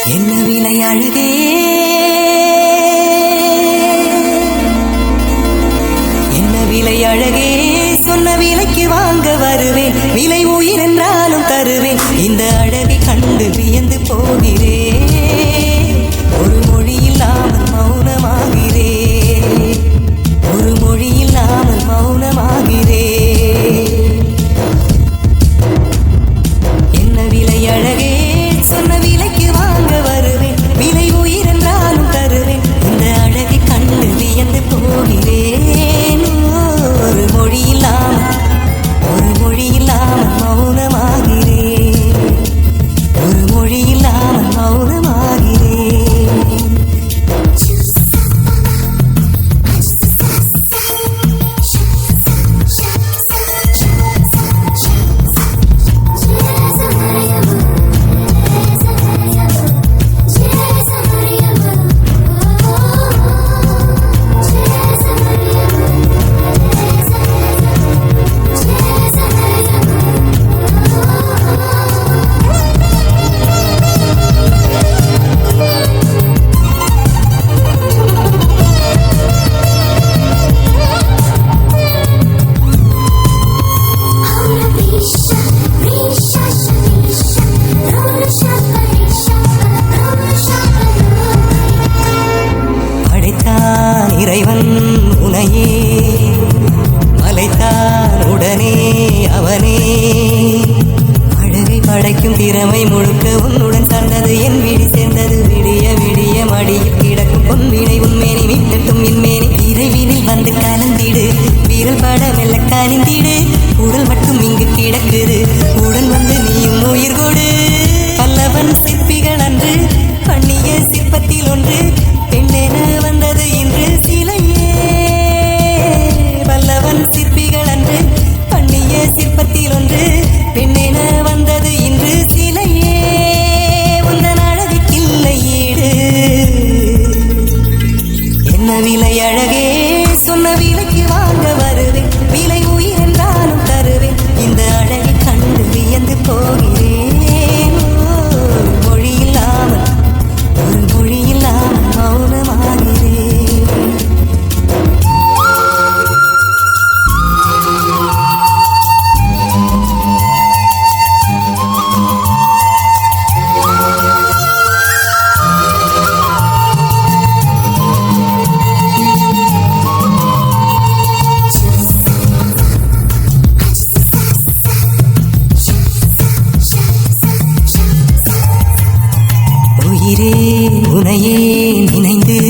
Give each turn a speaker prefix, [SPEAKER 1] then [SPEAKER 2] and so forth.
[SPEAKER 1] என்ன விலை அழுகே என்ன விலை அழகே? சொன்ன விலைக்கு வாங்க வருவேன். விலை உயிர் என்றாலும் தருவேன். இந்த அழகை கண்டு வியந்து போ. இறைவன் உனையே மலைத்தான் உடனே அவனே. அழகை படைக்கும் திறமை முழுக்க உன்னுடன் சார்ந்தது. என் விழி சேர்ந்தது. விடிய விடிய மடியில் கிடக்கும் பொன்வினை உன்மேனி மீட்டட்டும் இன்மேனி இறைவினில் வந்து கலந்திடு. வீரல் பட மெல்ல கனிந்திடு. உடல் மட்டும் இங்கு கிடக்குது. உடன் வந்து நீயும் உயிர் கொடு. பல்லவன் சிற்பிகள் அன்று பண்ணிய சிற்பத்தில் ஒன்று. hold நினைக்கிறே உனையே நினைந்து